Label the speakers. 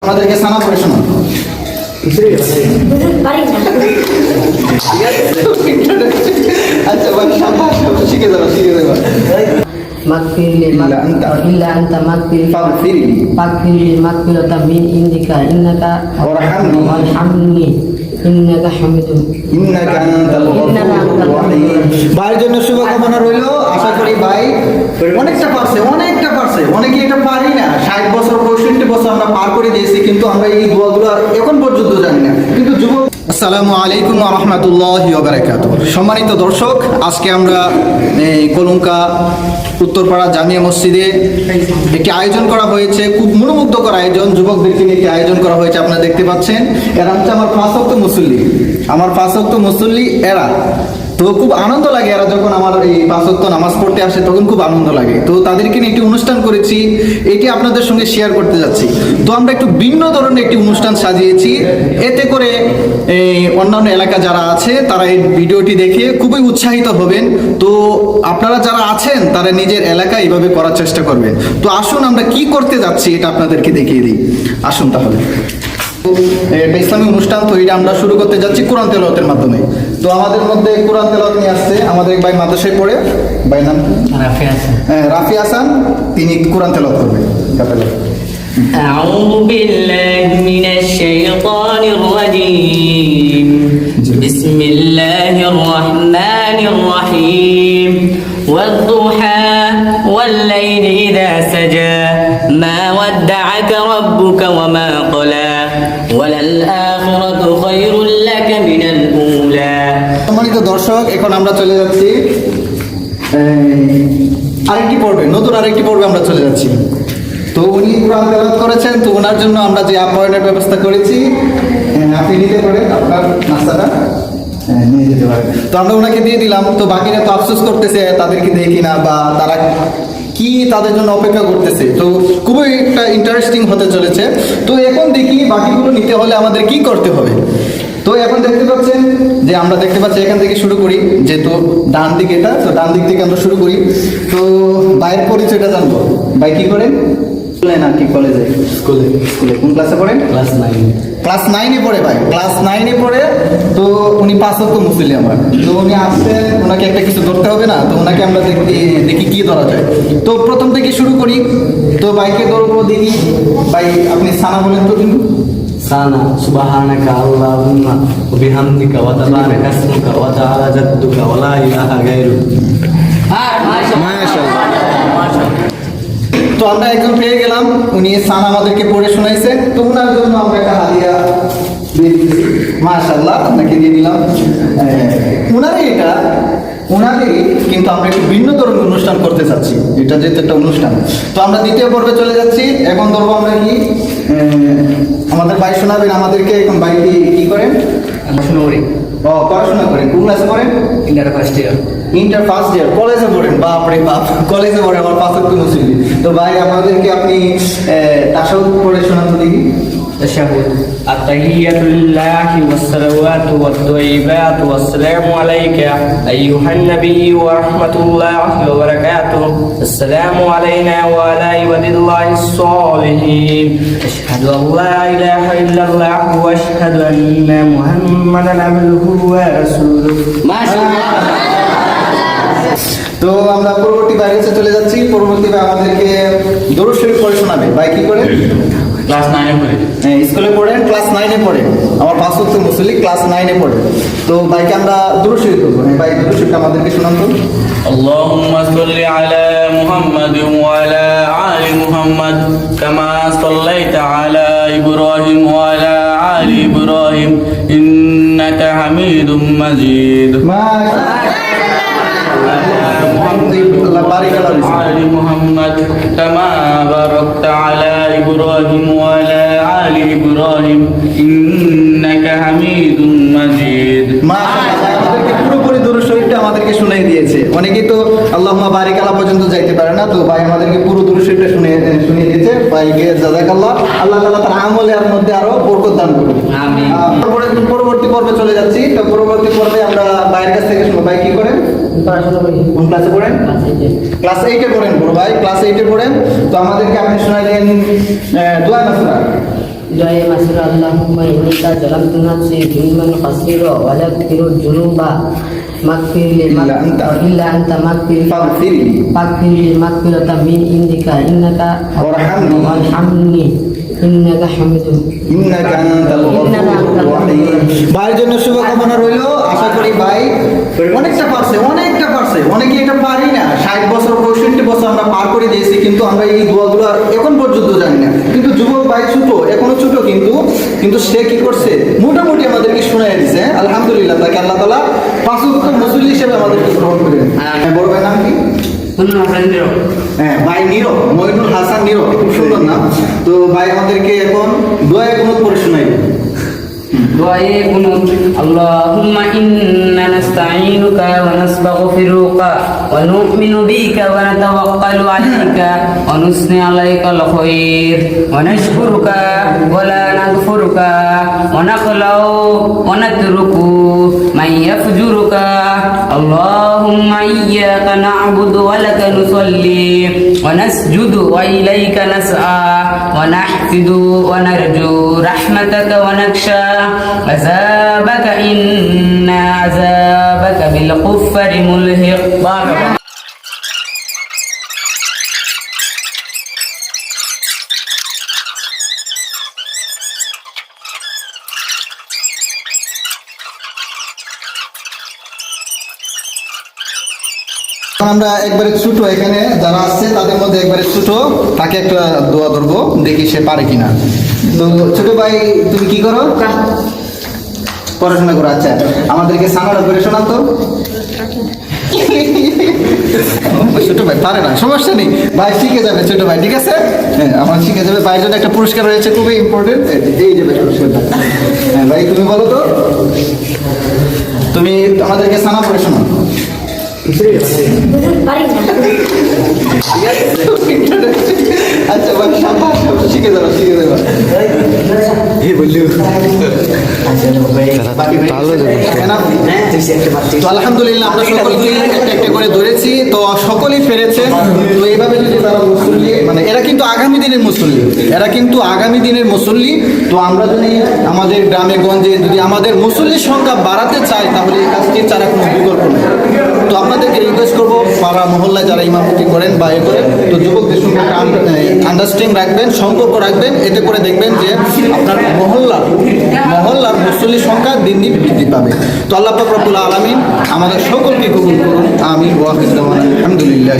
Speaker 1: আমাদেরকে সানা করে শোনান
Speaker 2: পারি না
Speaker 1: আচ্ছা ভাই সাবাস সাবাস, শিখে যাবো শিখে যাবো
Speaker 3: مغفر لي
Speaker 1: إلا أنت.
Speaker 3: إلا أنت مغفر لي
Speaker 1: فاغفر لي
Speaker 3: فاغفر لي مغفرة من عندك إنك
Speaker 1: وارحمني.
Speaker 3: وارحمني
Speaker 1: ভাইয়ের জন্য শুভকামনা রইল। আশা করি ভাই অনেকটা পারছে অনেকটা পারছে। অনেকে এটা পারি না। ষাট বছর, পঁয়ষট্টি বছর আমরা পার করে দিয়েছি, কিন্তু আমরা এই দোয়াগুলো এখন পর্যন্ত জানি আসসালামু আলাইকুম রহমতুল্লাহ বারাকাত সম্মানিত দর্শক, আজকে আমরা এই কলঙ্কা উত্তরপাড়া জামিয়া মসজিদে একটি আয়োজন করা হয়েছে, খুব মনোমুগ্ধকর আয়োজন। যুবকদেরকে নিয়ে একটি আয়োজন করা হয়েছে, আপনারা দেখতে পাচ্ছেন। এরা হচ্ছে আমার পাঁচ অক্ট মুসল্লি। আমার পাঁচ অক্ট মুসল্লি, এরা তো খুব আনন্দ লাগে এরা যখন আমার এই পাঁচত্ব নামাজ পড়তে আসে, তখন খুব আনন্দ লাগে। তো তাদেরকে নিয়ে একটি অনুষ্ঠান করেছি, এটি আপনাদের সঙ্গে শেয়ার করতে যাচ্ছি। তো আমরা একটু ভিন্ন ধরনের একটি অনুষ্ঠান সাজিয়েছি। এতে করে এই অন্যান্য এলাকা যারা আছে, তারা এই ভিডিওটি দেখে খুবই উৎসাহিত হবেন। তো আপনারা যারা আছেন, তারা নিজের এলাকায় এইভাবে করার চেষ্টা করবেন। তো আসুন আমরা কি করতে যাচ্ছি, এটা আপনাদেরকে দেখিয়ে দিই। আসুন তাহলে। ইসলামী অনুষ্ঠান তো এটা আমরা শুরু করতে যাচ্ছি কোরআন তেলাওয়াতের মাধ্যমে। তো আমাদের মধ্যে কোরআন তেলাওয়াত নিয়ে আসছে আমাদের এক ভাই মাদ্রাসায় পড়ে ভাই নাম কি?
Speaker 3: রাফি আছে
Speaker 1: হ্যাঁ, রাফি হাসান তিনি কোরআন তেলাওয়াত করবেন কাতালে।
Speaker 4: أعوذ بالله من الشيطان الرجيم بسم الله الرحمن الرحيم والضحى والليل إذا سجى ما ودعك ربك وما قلى وللآخرة خير لك من الأولى
Speaker 1: সম্মানিত দর্শক, এখন আমরা চলে যাচ্ছি আরেকটি পর্বে, নতুন আরেকটি পর্বে আমরা চলে যাচ্ছি। তো উনি কোরআন তেলাওয়াত করেছেন, তো ওনার জন্য আমরা যে আপ্যায়নের ব্যবস্থা করেছি আপনি নিতে পারেন, আপনার নাস্তাটা নিয়ে যেতে পারেন। তো আমরা ওনাকে দিয়ে দিলাম, তো বাকিরা তো আফসোস করতেছে, তাদেরকে দেখি না বা তারা কি তাদের জন্য অপেক্ষা করতেছে? তো খুবই একটা ইন্টারেস্টিং হতে চলেছে। তো এখন দেখি বাকিগুলো নিতে হলে আমাদের কি করতে হবে? তো এখন দেখতে পাচ্ছেন যে আমরা দেখতে পাচ্ছি এখান থেকে শুরু করি যেহেতু ডান দিক এটা, তো ডান দিক থেকে আমরা শুরু করি। তো বাইরের পরিচয়টা জানব। বাই কি করেন? স্কুলে না কি কলেজে স্কুলে স্কুলে কোন ক্লাসে পড়েন
Speaker 3: ক্লাস নাইন
Speaker 1: ক্লাস নাইনে পড়ে ভাই ক্লাস নাইনে পড়ে তো উনি পাঁচ তো মুসলি আমার তো উনি আসছেন ওনাকে একটা কিছু ধরতে হবে না তো ওনাকে আমরা দেখি দেখি কি ধরা যায় তো প্রথম থেকে শুরু করি তো বাইকে ধরবো দেখি ভাই আপনি সানা বলেন তো কিন্তু
Speaker 5: سانا سبحانك اللهم وبحمدك وتبارك اسمك وتعالى جدك ولا اله غيرك
Speaker 1: তো আমরা একজন পেয়ে গেলাম, উনি সান আমাদেরকে পড়ে শোনাইছে, তো ওনার জন্য আমরা একটা হাদিয়া দিয়ে আপনাকে দিয়ে দিলাম। ওনারই এটা ওনারই কিন্তু আমরা একটু ভিন্ন ধরনের অনুষ্ঠান করতে চাচ্ছি, এটা যেহেতু একটা অনুষ্ঠান। তো আমরা দ্বিতীয় পর্বে চলে যাচ্ছি, এখন ধরবো আমরা কি? আমাদের ভাই শোনাবেন, আমাদেরকে এখন ভাই কি করেন?
Speaker 3: করি
Speaker 1: ও পড়াশোনা করেন। কোন ক্লাসে পড়েন?
Speaker 3: Inter first year
Speaker 1: inter first year কলেজে পড়েন? বা বাপ। কলেজে পড়ে আমার পাঁচ মুসলিম তো ভাই আমাদেরকে আপনি তাসাউদ পড়ে শোনান তো দেখি।
Speaker 4: التحية لله والصلوات والطيبات والسلام عليك أيها النبي ورحمة الله وبركاته السلام علينا وعلى عباد الله الصالحين أشهد أن لا إله إلا الله وأشهد أن محمدا عبده ورسوله
Speaker 3: ما شاء الله
Speaker 1: তো আমরা পরবর্তী বাইরে চলে যাচ্ছি পরবর্তী ভাই আমাদেরকে দরুদ শরীফ পড়ে শোনাবে ভাই কি করে
Speaker 5: ক্লাস নাইনে পড়ে
Speaker 1: হ্যাঁ, স্কুলে পড়েন ক্লাস নাইনে পড়ে আমার পাঁচক মুসলিম ক্লাস নাইনে পড়ে তো ভাইকে আমরা দরুদ শরীফ করবো হ্যাঁ ভাই দরুদ শরীফ আমাদেরকে শোনান তো
Speaker 4: اللهم صل على محمد وعلى آل محمد كما صليت على إبراهيم وعلى آل إبراهيم إنك حميد مجيد
Speaker 1: আল্লাহ বারিক আল্লাহ
Speaker 4: آل محمد كما باركت على إبراهيم وعلى آل إبراهيم إنك حميد مجيد
Speaker 1: মাশাআল্লাহ, আমাদেরকে পুরোপুরি দরুদ শরীফটা আমাদেরকে শুনাই দিয়েছে অনেকেই তো আল্লাহুম্মা বারিক আল্লাহ পর্যন্ত যাইতে পারে না তো ভাই আমাদেরকে পুরো দরুদ শরীফটা শুনে শুনিয়ে দিয়েছে ভাইকে জাযাকাল্লাহ আল্লাহ তাআলা তার আমলের মধ্যে আরো বরকত দান করুন
Speaker 3: আমিন।
Speaker 1: আহ, পরবর্তী- পরবর্তী পর্বে চলে যাচ্ছি তো পরবর্তী পর্বে আমরা ভাইয়ের কাছ থেকে শুনবো ভাই কি করেন
Speaker 3: পড়াশোনা করি
Speaker 1: কোন ক্লাসে পড়েন?
Speaker 3: ক্লাস এইটে
Speaker 1: পড়েন বড় ভাই ক্লাস এইটে পড়েন। তো আমাদেরকে আপনি শোনাই দেন দোয়া মাসুরা।
Speaker 3: জয় মাসুর আল্লাহ ইন্নাকা
Speaker 1: জালামতু নাফসি
Speaker 3: জুলমান কাসীরা ওয়া লা তুকিরু জুনুবা
Speaker 1: মাগফিরলি
Speaker 3: আনতা মিন ইন্দিকা
Speaker 1: ইন্নাকা ওয়ারহামনি। ভাইয়ের জন্য শুভকামনা রইল। আশা করি ভাই অনেকটা পারছে অনেকটা পারছে। অনেকে এটা পারি না। ষাট বছর পঁয়ষট্টি বছর আমরা পার করে দিয়েছি কিন্তু আমরা এই দোয়াগুলো এখন পর্যন্ত জানি না। কিন্তু যুবক ভাই ছোট এখনও ছোট কিন্তু কিন্তু সে কি করছে? মোটামুটি আমাদেরকে শোনাই দিছে? আলহামদুলিল্লাহ তাকে আল্লাহ তালা পাঁচ উত্তর মুসল্লি হিসেবে আমাদেরকে গ্রহণ করেন। হ্যাঁ বড় ভাই নাম কি? হ্যাঁ ভাই নীরব মহিনুল হাসান নীরব। না। তো ভাই আমাদেরকে এখন দোয়া কোনো পড়ে শোনাই
Speaker 3: দোয়ায়ে কুনুত আল্লাহুম্মা ইন্না নাস্তাঈনুকা ওয়া নাস্তাগফিরুকা ওয়া নু'মিনু বিকা ওয়া নাতাওয়াক্কালু আলাইকা ওয়া নুসনি আলাইকাল খায়র ওয়া নাশকুরুকা ওয়া লা নাগফুরুকা ওয়া নাখলাউ ونترك من يفجرك اللهم إياك نعبد ولك نصلي. ونسجد وإليك نسعى. ونحفد ونرجو رحمتك ونخشى. عذابك إن عذابك بالكفر ملحق
Speaker 1: আমরা একবারে ছোট এখানে যারা আছে তাদের মধ্যে একবারে ছোট তাকে একটা দোয়া ধরবো দেখি সে পারে কিনা। তো ছোট ভাই তুমি কি করো? পড়াশোনা করো আচ্ছা। আমাদেরকে সানাটা করে শোনাও তো। ছোট ভাই পারে না সমস্যা নেই। ভাই শিখে যাবে ছোট ভাই ঠিক আছে? হ্যাঁ আমার শিখে যাবে। ভাইয়ের জন্য একটা পুরস্কার রয়েছে খুবই ইম্পর্টেন্ট এই যাবে পুরস্কারটা। হ্যাঁ ভাই তুমি বলো তো। তুমি আমাদেরকে সানা করে শোনাও। আচ্ছা শিখে যাব শিখে আমরা সকলকে একটা করে ধরেছি। তো সকলেই পেরেছে তো এইভাবে যদি তারা মুসল্লি মানে এরা কিন্তু আগামী দিনের মুসল্লি। এরা কিন্তু আগামী দিনের মুসল্লি। তো আমরা যদি আমাদের গ্রামে, গঞ্জে যদি আমাদের মুসল্লির সংখ্যা বাড়াতে চাই, তাহলে এই কাজটি ছাড়া কোনো বিকল্প নেই। তো আপনাদেরকে রিকোয়েস্ট করব, পাড়া মহল্লায় যারা ইমামতি করেন বা এ করেন, তো যুবকদের সঙ্গে আন্ডারস্ট্যান্ডিং রাখবেন সম্পর্ক রাখবেন, এতে করে দেখবেন যে আপনার মহল্লা মহল্লার মুসল্লির সংখ্যা দিন দিন বৃদ্ধি পাবে। তো আল্লাহ পাক রব্বুল আলমিন আমাদের সকলকে কবুল করুন। আমি ওয়াহিদ আলহামদুলিল্লাহ